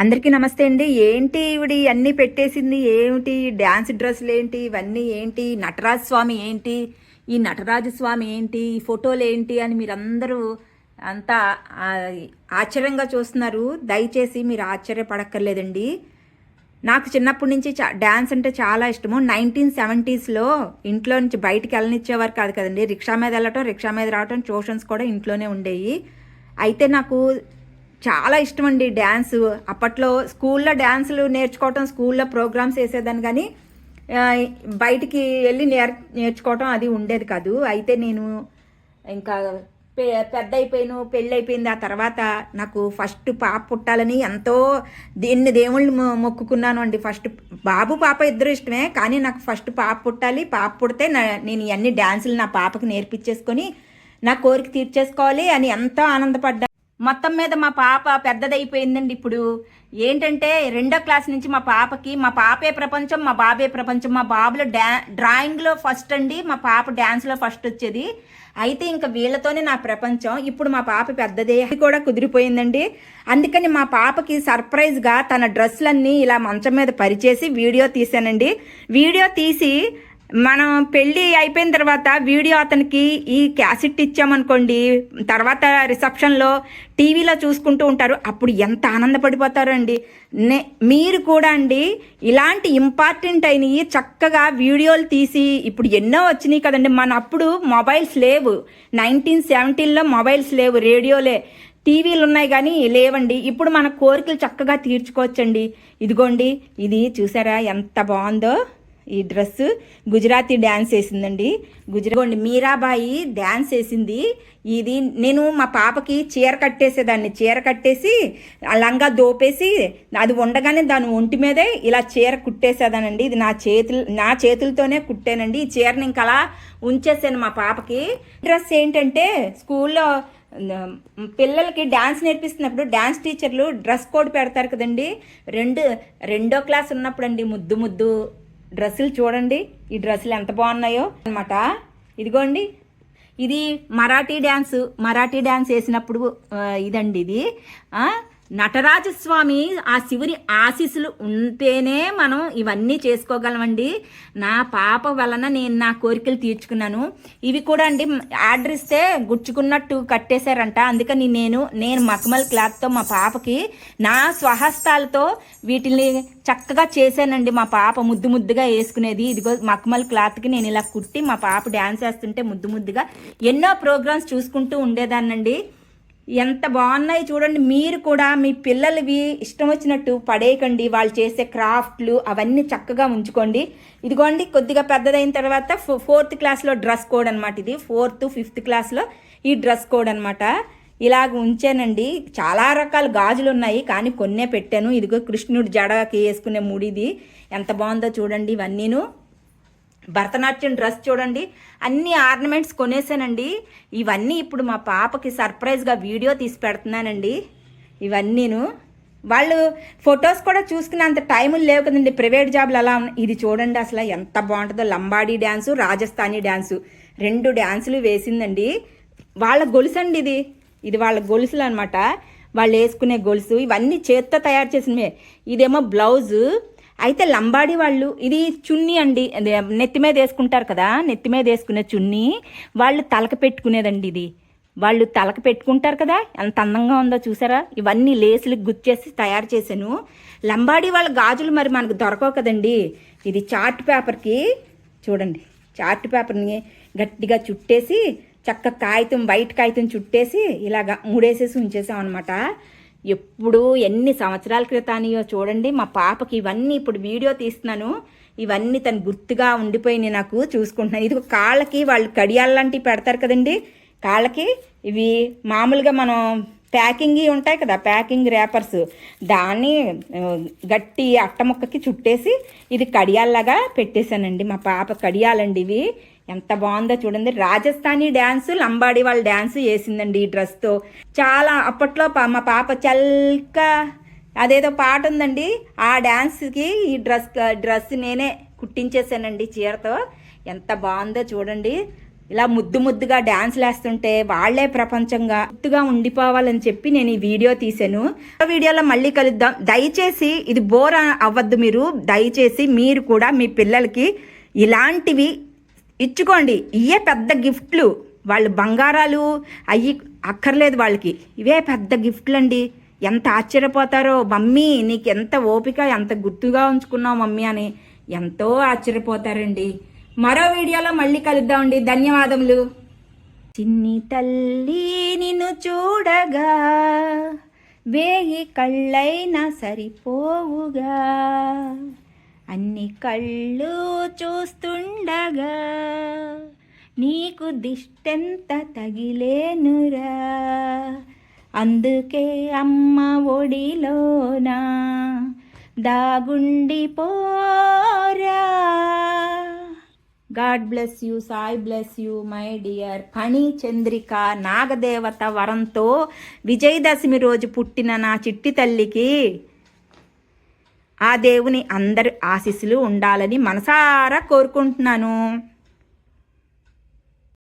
అందరికీ నమస్తే అండి. ఏంటి ఇవిడి అన్నీ పెట్టేసింది? ఏమిటి? డ్యాన్స్ డ్రెస్సులు ఏంటి? ఇవన్నీ ఏంటి? నటరాజ స్వామి ఏంటి? ఈ నటరాజు స్వామి ఏంటి? ఈ ఫోటోలు ఏంటి? అని మీరందరూ అంతా ఆశ్చర్యంగా చూస్తున్నారు. దయచేసి మీరు ఆశ్చర్యపడక్కర్లేదండి. నాకు చిన్నప్పటి నుంచి చా డ్యాన్స్ అంటే చాలా ఇష్టము. నైన్టీన్ సెవెంటీస్లో ఇంట్లో నుంచి బయటికి వెళ్ళనిచ్చేవారు కాదు కదండి. రిక్షా మీద వెళ్ళటం రిక్షా మీద రావటం ట్యూషన్స్ కూడా ఇంట్లోనే ఉండేవి. అయితే నాకు చాలా ఇష్టం అండి డ్యాన్స్. అప్పట్లో స్కూల్లో డ్యాన్సులు నేర్చుకోవటం స్కూల్లో ప్రోగ్రామ్స్ వేసేదాన్ని కానీ బయటికి వెళ్ళి నేర్ నేర్చుకోవటం అది ఉండేది కాదు. అయితే నేను ఇంకా పె పెద్ద అయిపోయాను పెళ్ళి అయిపోయింది ఆ తర్వాత నాకు ఫస్ట్ పాప పుట్టాలని ఎంతో దీన్ని దేవుళ్ళు మొక్కుకున్నాను అండి. ఫస్ట్ బాబు పాప ఇద్దరు ఇష్టమే కానీ నాకు ఫస్ట్ పాప పుట్టాలి. పాప పుడితే నేను ఇవన్నీ డ్యాన్సులు నా పాపకి నేర్పించేసుకొని నా కోరిక తీర్చేసుకోవాలి అని ఎంతో ఆనందపడ్డా మొత్తం మీద మా పాప పెద్దదైపోయిందండి ఇప్పుడు. ఏంటంటే రెండో క్లాస్ నుంచి మా పాపకి మా పాపే ప్రపంచం మా బాబే ప్రపంచం మా బాబులో డ్యా డ్రాయింగ్లో ఫస్ట్ అండి మా పాప డ్యాన్స్లో ఫస్ట్ వచ్చేది. అయితే ఇంకా వీళ్ళతోనే నా ప్రపంచం ఇప్పుడు మా పాప పెద్దదే అది కూడా కుదిరిపోయిందండి. అందుకని మా పాపకి సర్ప్రైజ్గా తన డ్రెస్సులన్నీ ఇలా మంచం మీద పరిచేసి వీడియో తీసానండి వీడియో తీసి మనం పెళ్ళి అయిపోయిన తర్వాత వీడియో అతనికి ఈ క్యాసెట్ ఇచ్చామనుకోండి తర్వాత రిసెప్షన్లో టీవీలో చూసుకుంటూ ఉంటారు. అప్పుడు ఎంత ఆనందపడిపోతారండి. నే మీరు కూడా అండి ఇలాంటి ఇంపార్టెంట్ అయినవి చక్కగా వీడియోలు తీసి ఇప్పుడు ఎన్నో వచ్చినాయి కదండి. మన అప్పుడు మొబైల్స్ లేవు. నైన్టీన్ సెవెంటీన్లో మొబైల్స్ లేవు రేడియోలే. టీవీలు ఉన్నాయి కానీ లేవండి. ఇప్పుడు మన కోరికలు చక్కగా తీర్చుకోవచ్చండి. ఇదిగోండి ఇది చూసారా ఎంత బాగుందో? ఈ డ్రెస్ గుజరాతీ డ్యాన్స్ వేసిందండి. గుజరాత్ మీరాబాయి డ్యాన్స్ వేసింది. ఇది నేను మా పాపకి చీర కట్టేసేదాన్ని. చీర కట్టేసి లంగా దోపేసి అది ఉండగానే దాని ఒంటి మీదే ఇలా చీర కుట్టేసేదానండి. ఇది నా చేతులు నా చేతులతోనే కుట్టానండి. ఈ చీరని ఇంకా అలా ఉంచేసాను మా పాపకి. డ్రెస్ ఏంటంటే స్కూల్లో పిల్లలకి డ్యాన్స్ నేర్పిస్తున్నప్పుడు డ్యాన్స్ టీచర్లు డ్రెస్ కోడ్ పెడతారు కదండి. రెండు రెండో క్లాస్ ఉన్నప్పుడు అండి ముద్దు ముద్దు డ్రెస్సులు చూడండి. ఈ డ్రెస్సులు ఎంత బాగున్నాయో అనమాట ఇదిగోండి. ఇది మరాఠీ డ్యాన్స్ మరాఠీ డ్యాన్స్ వేసినప్పుడు ఇదండి ఇది. నటరాజస్వామి ఆ శివుని ఆశీస్సులు ఉంటేనే మనం ఇవన్నీ చేసుకోగలమండి. నా పాప వలన నేను నా కోరికలు తీర్చుకున్నాను. ఇవి కూడా అండి ఆర్డర్ ఇస్తే గుచ్చుకున్నట్టు కట్టేశారంట. అందుకని నేను నేను మఖమల్ క్లాత్తో మా పాపకి నా స్వహస్తాలతో వీటిని చక్కగా చేశానండి. మా పాప ముద్దు ముద్దుగా వేసుకునేది. ఇదిగో మఖమల్ క్లాత్కి నేను ఇలా కుట్టి మా పాప డ్యాన్స్ వేస్తుంటే ముద్దు ముద్దుగా ఎన్నో ప్రోగ్రామ్స్ చూసుకుంటూ ఉండేదాన్నండి. ఎంత బాగున్నాయి చూడండి. మీరు కూడా మీ పిల్లలవి ఇష్టం వచ్చినట్టు పడేయకండి. వాళ్ళు చేసే క్రాఫ్ట్లు అవన్నీ చక్కగా ఉంచుకోండి. ఇదిగోండి కొద్దిగా పెద్దదైన తర్వాత ఫోర్త్ క్లాస్లో డ్రెస్ కోడ్ అనమాట ఇది. ఫోర్త్ ఫిఫ్త్ క్లాస్లో ఈ డ్రెస్ కోడ్ అనమాట ఇలాగ ఉంచానండి. చాలా రకాల గాజులు ఉన్నాయి కానీ కొన్నే పెట్టాను. ఇదిగో కృష్ణుడు జడకి వేసుకునే ముడిది. ఎంత బాగుందో చూడండి ఇవన్నీను. భరతనాట్యం డ్రెస్ చూడండి అన్ని ఆర్నమెంట్స్ కొనేసానండి. ఇవన్నీ ఇప్పుడు మా పాపకి సర్ప్రైజ్గా వీడియో తీసి పెడుతున్నానండి. ఇవన్నీను. వాళ్ళు ఫొటోస్ కూడా చూసుకునేంత టైములు లేవు కదండి. ప్రైవేట్ జాబ్లు అలా ఇది చూడండి అసలు ఎంత బాగుంటుందో. Lambadi dance Rajasthani dance. రెండు డ్యాన్సులు వేసిందండి. వాళ్ళ గొలుసు అండి ఇది. ఇది వాళ్ళ గొలుసులు అనమాట వాళ్ళు వేసుకునే గొలుసు. ఇవన్నీ చేత్తో తయారు చేసినవే ఇదేమో బ్లౌజు. అయితే లంబాడి వాళ్ళు ఇది చున్నీ అండి నెత్తి మీద వేసుకుంటారు కదా నెత్తి మీద వేసుకునే చున్నీ వాళ్ళు తలక పెట్టుకునేదండి ఇది. వాళ్ళు తలక పెట్టుకుంటారు కదా ఎంత అందంగా ఉందో చూసారా? ఇవన్నీ లేసులు గుచ్చేసి తయారు చేశాను. లంబాడి వాళ్ళ గాజులు మరి మనకు దొరకవు కదండి. ఇది చార్ట్ పేపర్కి చూడండి చార్ట్ పేపర్ని గట్టిగా చుట్టేసి చక్క కాగితం వైట్ కాగితం చుట్టేసి ఇలాగా మూడేసేసి ఉంచేసాం అనమాట ఎప్పుడు ఎన్ని సంవత్సరాల క్రితానియో చూడండి మా పాపకి ఇవన్నీ ఇప్పుడు వీడియో తీస్తున్నాను. ఇవన్నీ తను గుర్తుగా ఉండిపోయినాయి నాకు చూసుకుంటున్నాను ఇది కాళ్ళకి వాళ్ళు కడియాలు లాంటివి పెడతారు కదండి. కాళ్ళకి ఇవి మామూలుగా మనం ప్యాకింగ్ ఉంటాయి కదా ప్యాకింగ్ ర్యాపర్స్. దాన్ని గట్టి గట్టి అట్టముక్కకి చుట్టేసి ఇది కడియాల్లాగా పెట్టేశానండి. మా పాప కడియాలండి ఇవి. ఎంత బాగుందో చూడండి. రాజస్థానీ డ్యాన్సు లంబాడి వాళ్ళ డ్యాన్సు వేసిందండి ఈ డ్రెస్తో చాలా అప్పట్లో మా పాప చల్క అదేదో పాట ఉందండి. ఆ డ్యాన్స్కి ఈ డ్రెస్ డ్రెస్ నేనే కుట్టించేసానండి చీరతో. ఎంత బాగుందో చూడండి. ఇలా ముద్దు ముద్దుగా డ్యాన్స్లు వేస్తుంటే వాళ్ళే ప్రపంచంగా గుర్తుగా ఉండిపోవాలని చెప్పి నేను ఈ వీడియో తీశాను. ఆ వీడియోలో మళ్ళీ కలుద్దాం. దయచేసి ఇది బోర్ అవ్వద్దు మీరు. దయచేసి మీరు కూడా మీ పిల్లలకి ఇలాంటివి ఇచ్చుకోండి. ఇవే పెద్ద గిఫ్ట్లు. వాళ్ళు బంగారాలు అయ్యి అక్కర్లేదు వాళ్ళకి. ఇవే పెద్ద గిఫ్ట్లు అండి ఎంత ఆశ్చర్యపోతారో మమ్మీ నీకు ఎంత ఓపిక ఎంత గుర్తుగా ఉంచుకున్నావు మమ్మీ అని ఎంతో ఆశ్చర్యపోతారండి. మరో వీడియోలో మళ్ళీ కలుద్దామండి ధన్యవాదములు. చిన్ని తల్లి నిన్ను చూడగా వేయి కళ్ళైనా సరిపోవుగా. అన్ని కళ్ళు చూస్తుండగా నీకు దిష్టెంత తగిలేనురా. అందుకే అమ్మ ఒడిలోనా దాగుండిపోరా god bless you Sai bless you my dear Phani Chandrika నాగదేవత వరంతో విజయదశమి రోజు పుట్టిన నా చిట్టి తల్లికి ఆ దేవుని అందరి ఆశీస్సులు ఉండాలని మనసారా కోరుకుంటున్నాను.